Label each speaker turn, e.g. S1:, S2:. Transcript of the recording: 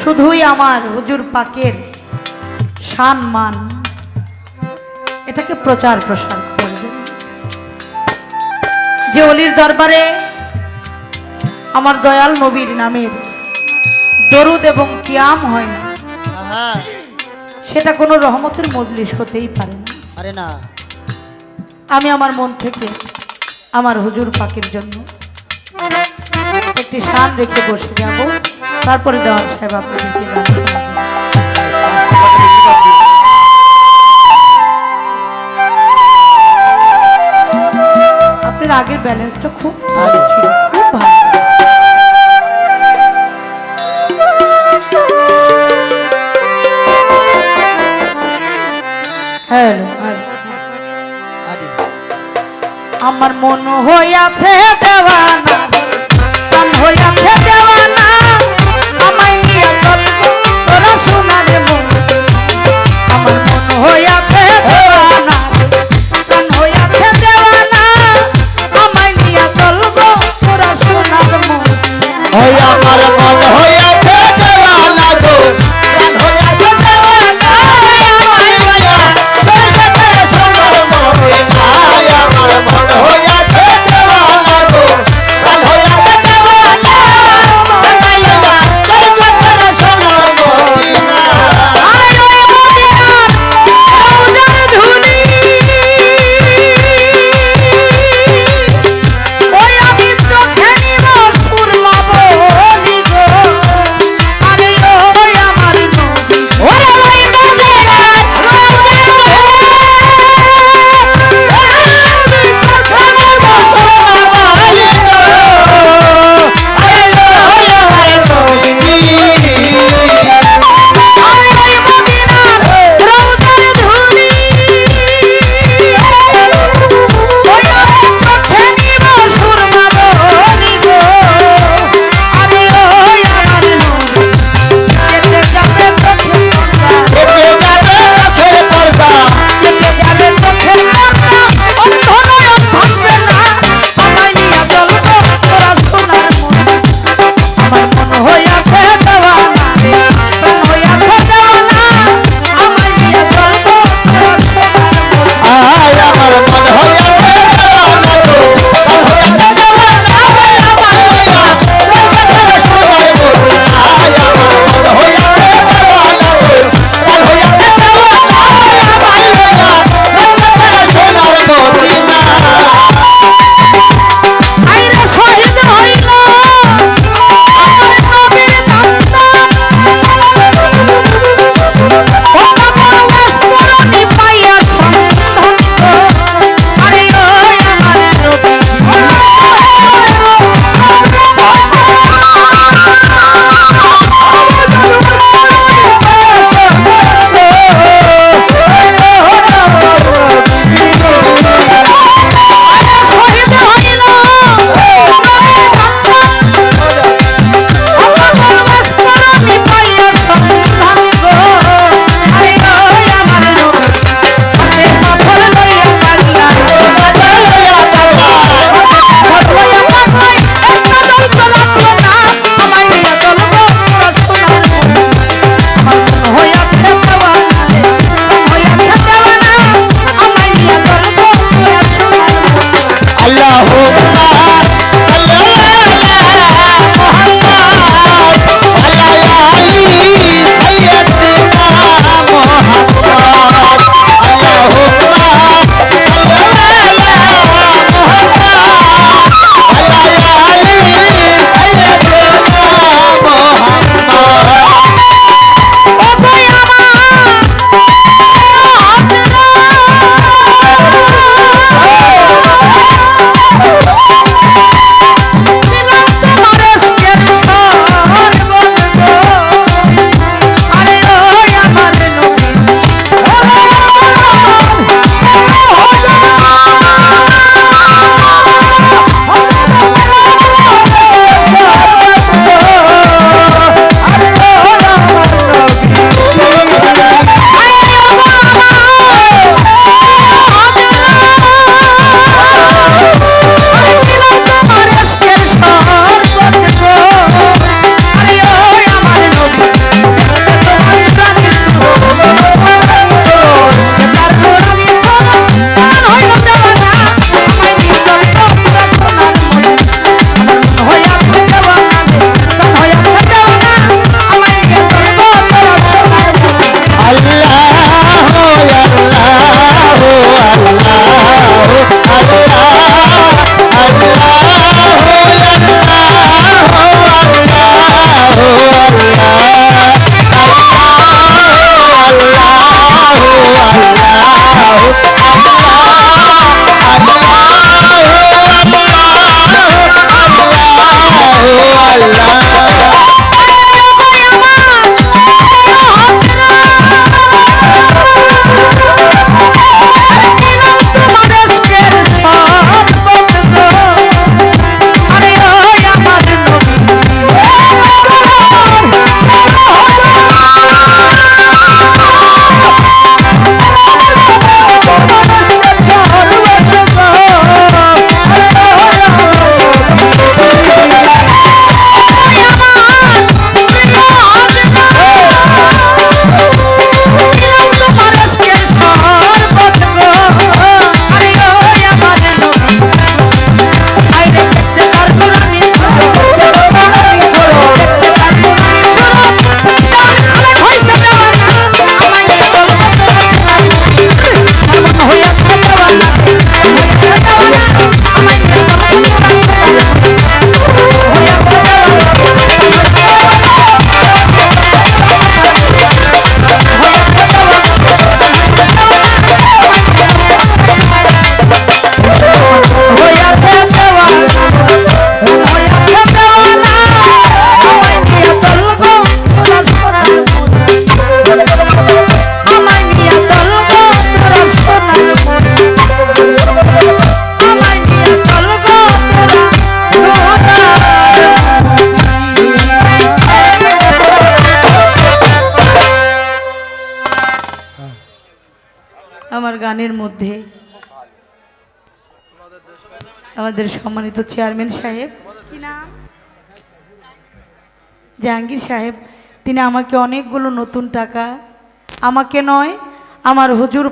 S1: শুধুই আমার হুজুর পাকের সম্মান। এটাকে প্রচার প্রসার করবে। যে অলির দরবারে আমার দয়াল নবীর নামের দরুদ এবং কিয়াম হয় না সেটা কোনো রহমতের মজলিস হতেই পারে না।
S2: আরে না।
S1: আমি আমার মন থেকে আমার হুজুর পাকের জন্য একটি শান রেখে বসে যাব। তারপরে দেওয়ার সাহেব আপনাদেরকে গান আপনার আগের ব্যালেন্সটা খুব ভালো ছিল খুব ভালো। হ্যালো আমার মন হইয়াছে গানের মধ্যে আমাদের সম্মানিত চেয়ারম্যান সাহেব
S3: কি নাম?
S1: জাহাঙ্গীর সাহেব তিনি আমাকে অনেকগুলো নতুন টাকা আমাকে নয় আমার হুজুর